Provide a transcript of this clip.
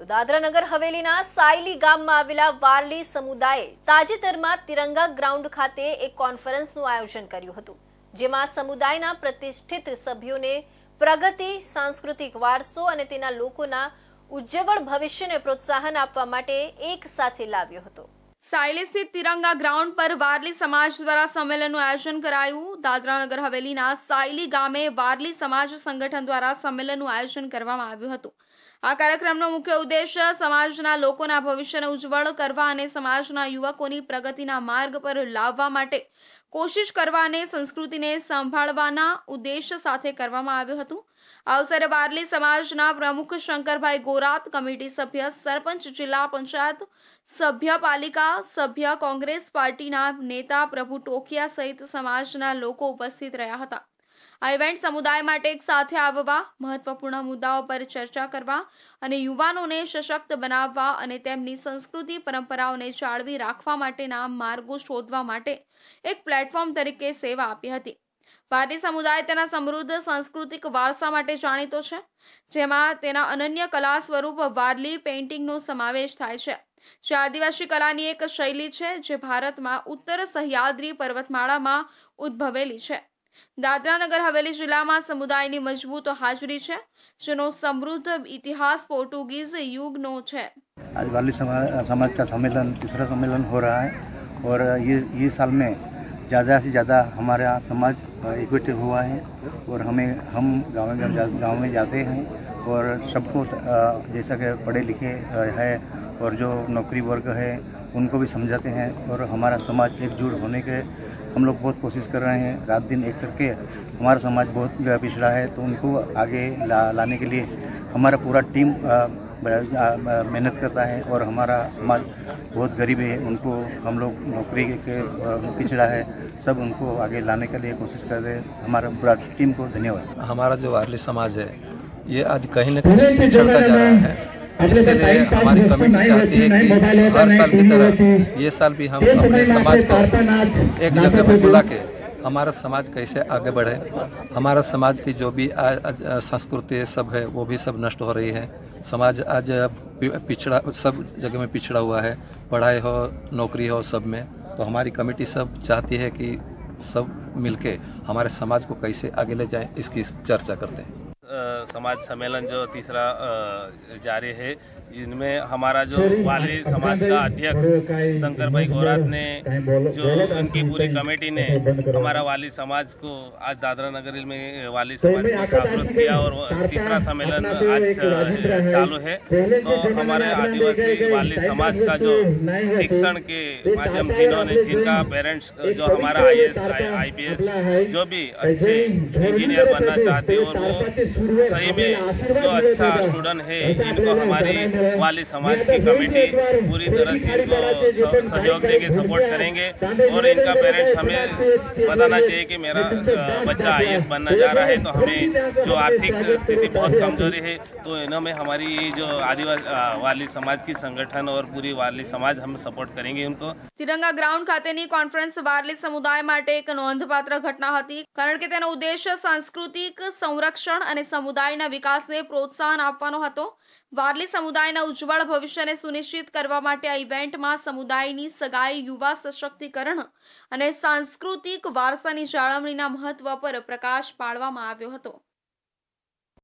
તો દાદરા નગર હવેલીના સાયલી ગામમાં આવેલા વારલી સમુદાયે તાજેતરમાં તિરંગા ગ્રાઉન્ડ ખાતે એક કોન્ફરન્સનું આયોજન કર્યું હતું, જેમાં સમુદાયના પ્રતિષ્ઠિત સભ્યોને પ્રગતિ, સાંસ્કૃતિક વારસો અને તેના લોકોના ઉજ્જવળ ભવિષ્યને પ્રોત્સાહન આપવા માટે એક સાથે લાવ્યો હતો. સાયલી સ્થિત તિરંગા ગ્રાઉન્ડ પર વારલી સમાજ દ્વારા સંમેલનનું આયોજન કરાયું. દાદરાનગર હવેલીના સાયલી ગામે વારલી સમાજ સંગઠન દ્વારા સંમેલનનું આયોજન કરવામાં આવ્યું હતું. આ કાર્યક્રમનો મુખ્ય ઉદ્દેશ્ય સમાજના લોકોના ભવિષ્યને ઉજ્જવળ કરવા અને સમાજના યુવકોની પ્રગતિના માર્ગ પર લાવવા માટે કોશિશ કરવા અને સંસ્કૃતિને સંભાળવાના ઉદ્દેશ્ય સાથે કરવામાં આવ્યું હતું. આ અવસરે વારલી સમાજના પ્રમુખ શંકરભાઈ ગોરાત, કમિટી સભ્ય, સરપંચ, જિલ્લા પંચાયત સભ્ય, પાલિકા સભ્ય, કોંગ્રેસ પાર્ટીના નેતા પ્રભુ ટોકિયા સહિત સમાજના લોકો ઉપસ્થિત રહ્યા હતા. આ ઇવેન્ટ સમુદાય માટે એક સાથે આવવા, મહત્વપૂર્ણ મુદ્દાઓ પર ચર્ચા કરવા અને યુવાનોને સશક્ત બનાવવા અને તેમની સંસ્કૃતિ પરંપરાઓને જાળવી રાખવા માટેના માર્ગો શોધવા માટે એક પ્લેટફોર્મ તરીકે સેવા આપી હતી. ભારતીય સમુદાય તેના સમૃદ્ધ સાંસ્કૃતિક વારસા માટે જાણીતો છે, જેમાં તેના અનન્ય કલા સ્વરૂપ વારલી પેઇન્ટિંગનો સમાવેશ થાય છે. જે આદિવાસી કલાની એક શૈલી છે, જે ભારતમાં ઉત્તર સહ્યાદ્રી પર્વતમાળામાં ઉદ્ભવેલી છે. દાદરાનગર હવેલી જિલ્લામાં સમુદાયની મજબૂત હાજરી છે જેનો સમૃદ્ધ ઇતિહાસ પોર્ટુગીઝ યુગનો છે आज वाली समाज समाज का सम्मेलन तीसरा सम्मेलन हो रहा है और ये ये साल में ज़्यादा से ज़्यादा हमारा समाज इक्विटी हुआ है और हमें हम गाँव में जा- गाँव में जाते हैं और सबको अ, जैसा कि पढ़े लिखे अ, है और जो नौकरी वर्ग है उनको भी समझाते हैं और हमारा समाज एकजुट होने के हम लोग बहुत कोशिश कर रहे हैं। रात दिन एक करके हमारा समाज बहुत पिछड़ा है तो उनको आगे ला, लाने के लिए हमारा पूरा टीम मेहनत करता है और हमारा समाज बहुत गरीब है। उनको हम लोग नौकरी के पिछड़ा है सब उनको आगे लाने के लिए कोशिश कर रहे हैं। हमारा पूरा टीम को धन्यवाद। हमारा जो वारली समाज है ये आज कहीं ना कहीं पिछड़ता जा रहा है। इसके लिए हमारी कमेटी चाहती है कि हर साल की तरह ये साल भी हम अपने समाज को एक जगह पर बुला के हमारा समाज कैसे आगे बढ़े हमारा समाज की जो भी संस्कृति सब है वो भी सब नष्ट हो रही है। समाज आज पिछड़ा सब जगह में पिछड़ा हुआ है पढ़ाई हो नौकरी हो सब में। तो हमारी कमेटी सब चाहती है कि सब मिलके हमारे समाज को कैसे आगे ले जाएँ इसकी चर्चा करते हैं। समाज सम्मेलन जो तीसरा जारी है जिनमें हमारा जो वाली समाज का अध्यक्ष शंकर भाई गौरात ने जो उनकी पूरी कमेटी ने हमारा वाली समाज को आज दादरा नगर में वाली समाज को जागरूक किया और तीसरा सम्मेलन आज चालू है। तो हमारे आदिवासी वाली समाज का जो शिक्षण के माध्यम जिन्होंने जिनका पेरेंट्स जो हमारा आई आई जो भी अच्छे इंजीनियर बनना चाहते और वो सही में जो अच्छा स्टूडेंट है इनको हमारी वाली समाज की कमेटी पूरी तरह से इनको स- सहयोग देके सपोर्ट करेंगे और इनका पेरेंट्स हमें बताना चाहिए कि मेरा अ, बच्चा आई बनना जा रहा है तो हमें जो आर्थिक स्थिति बहुत कमजोरी है तो इन्होंने हमारी ये जो आदिवासी अ, वाली समाज की संगठन और पूरी वाली समाज हम सपोर्ट करेंगे उनको તિરંગા ગ્રાઉન્ડ ખાતેની કોન્ફરન્સ વારલી સમુદાય માટે એક નોંધપાત્ર ઘટના હતી કારણ કે તેનો ઉદ્દેશ્ય સાંસ્કૃતિક સંરક્ષણ અને સમુદાયના વિકાસને પ્રોત્સાહન આપવાનો હતો. વારલી સમુદાયના ઉજ્જવળ ભવિષ્યને સુનિશ્ચિત કરવા માટે આ ઇવેન્ટમાં સમુદાયની સગાઈ, યુવા સશક્તિકરણ અને સાંસ્કૃતિક વારસાની જાળવણીના મહત્વ પર પ્રકાશ પાડવામાં આવ્યો હતો.